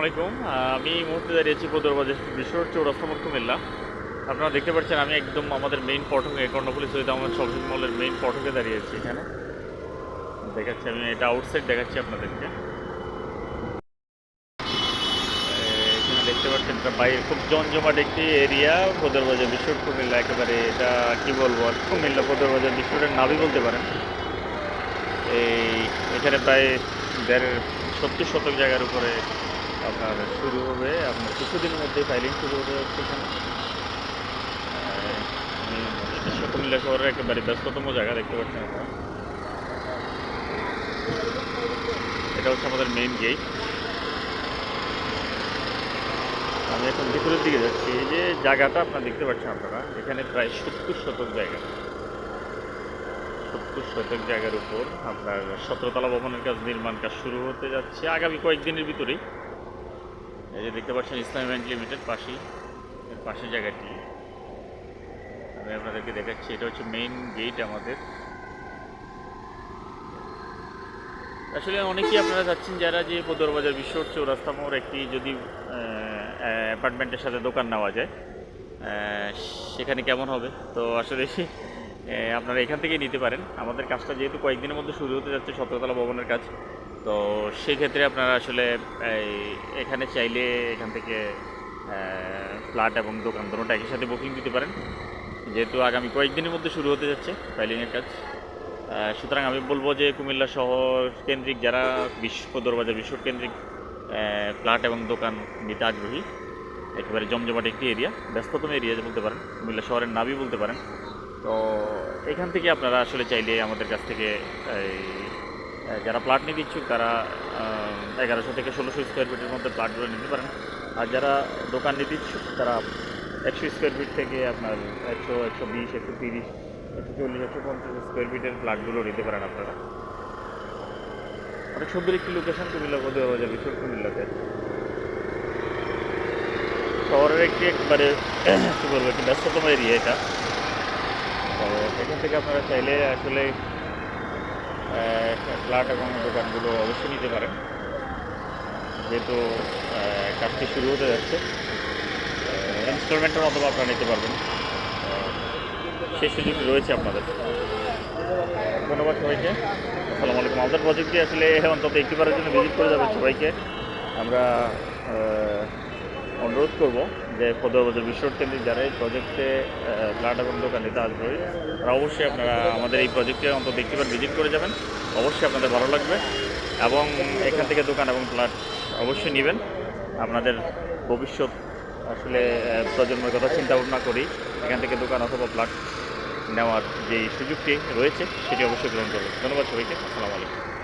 আলাইকুম। আমি এই মুহূর্তে দাঁড়িয়েছি বদরবাজার বিশ্বর চৌরাস্তা মোড় কুমিল্লা। আপনারা দেখতে পাচ্ছেন, আমি একদম আমাদের মেইন পটকে, কর্ণফুলি সৈয়দ আহমদ শপিং মলের মেইন পটকে দাঁড়িয়েছি এখানে। দেখাচ্ছি, আমি এটা আউটসাইড দেখাচ্ছি আপনাদেরকে। এখানে দেখতে পাচ্ছেন, এটা বাইরে খুব জমজমাট একটি এরিয়া বদরবাজার বিশ্বর কুমিল্লা, একেবারে এটা কি বলব, আর কুমিল্লা বদরবাজার বিশ্বরের নাবি বলতে পারেন। এই, এখানে প্রায় দেড় সত্তর শতক জায়গার উপরে আপনার শুরু হবে আপনার কিছুদিনের মধ্যে ফাইলিং শুরু হবে এটা কুমিল্লা শহরের একেবারে ব্যস্ততম জায়গা দেখতে পাচ্ছেন আপনারা এটা হচ্ছে আমাদের মেইন গেট আমি এখন ভিতরের দিকে যাচ্ছি, এই যে জায়গাটা আপনারা দেখতে পাচ্ছেন আপনারা, এখানে প্রায় সত্তর শতক জায়গা। সত্তর শতক জায়গার উপর আপনার সতেরোতলা ভবনের কাজ, নির্মাণ কাজ শুরু হতে যাচ্ছে আগামী কয়েকদিনের ভিতরেই। এই যে দেখতে পাচ্ছেন ইসলামী ব্যাংক লিমিটেড, পাশেই এর পাশের জায়গাটি। আমি আপনাদেরকে দেখাচ্ছি, এটা হচ্ছে মেইন গেট আমাদের। আসলে অনেকেই আপনারা যাচ্ছেন যারা যে বদরবাজার বিশ্ব চৌরাস্তা মোড়, একটি যদি অ্যাপার্টমেন্টের সাথে দোকান নেওয়া যায় সেখানে কেমন হবে? তো আসলে আপনারা এখান থেকেই নিতে পারেন। আমাদের কাজটা যেহেতু কয়েকদিনের মধ্যে শুরু হতে যাচ্ছে সতেরোতলা ভবনের কাজ। তো সেক্ষেত্রে আপনারা আসলে এই, এখানে চাইলে এখান থেকে ফ্ল্যাট এবং দোকান দুটোটা একই সাথে বুকিং দিতে পারেন। যেহেতু আগামী কয়েকদিনের মধ্যে শুরু হতে যাচ্ছে ফাইলিংয়ের কাজ। সুতরাং আমি বলব যে কুমিল্লা শহর কেন্দ্রিক যারা বিশ্ব দরবাজার বিশ্ব কেন্দ্রিক ফ্ল্যাট এবং দোকান নিতে আগ্রহী একেবারে জমজমাট একটি এরিয়া ব্যস্ততম এরিয়া বলতে পারেন কুমিল্লা শহরের নাবি বলতে পারেন। তো এখান থেকে আপনারা আসলে চাইলে আমাদের কাছ থেকে যারা প্লাট নিতে ইচ্ছুক তারা এগারোশো থেকে ষোলোশো স্কোয়ার ফিটের মধ্যে প্লাটগুলো নিতে পারেন। আর যারা দোকান নিতে ইচ্ছুক তারা একশো স্কোয়ার ফিট থেকে আপনার একশো একশো বিশ, একশো তিরিশ, একশো চল্লিশ, একশো পঞ্চাশ স্কোয়ার ফিটের প্লাটগুলো নিতে পারেন আপনারা। অনেক সুন্দর একটি লোকেশন কুমিল্লা বোধ হয়ে যাবে ছোট কুমিল্লাতে। শহরের একটি একবারে, কী বলব, একটি ব্যস্ততম এরিয়া এটা। তো এখান থেকে আপনারা চাইলে আসলে ফ্ল্যাট এবং দোকানগুলো অবশ্যই নিতে পারেন। যেহেতু কাজটি শুরু হতে যাচ্ছে ইনস্টলমেন্টের মাধ্যমে আপনারা নিতে পারবেন। সেই সুযোগ রয়েছে আপনাদের। ধন্যবাদ সবাইকে। আসসালামু আলাইকুম। আমাদের প্রজেক্টটি আসলে অন্তত একটিবারের জন্য ভিজিট করে যাবেন সবাইকে। আমরা অনুরোধ করব যে পদবাজার বিশ্ব কেন্দ্রিক যারা এই প্রজেক্টে ফ্ল্যাট এবং দোকান দিতে আসবে, তারা অবশ্যই আপনারা আমাদের এই প্রজেক্টে অন্তত একটিবার ভিজিট করে যাবেন। অবশ্যই আপনাদের ভালো লাগবে এবং এখান থেকে দোকান এবং ফ্ল্যাট অবশ্যই নেবেন। আপনাদের ভবিষ্যৎ আসলে প্রজন্মের কথা চিন্তা ভাবনা করি। এখান থেকে দোকান অথবা ফ্ল্যাট নেওয়ার যে সুযোগটি রয়েছে, সেটি অবশ্যই গ্রহণ করবেন। ধন্যবাদ সবাইকে। আসসালামু আলাইকুম।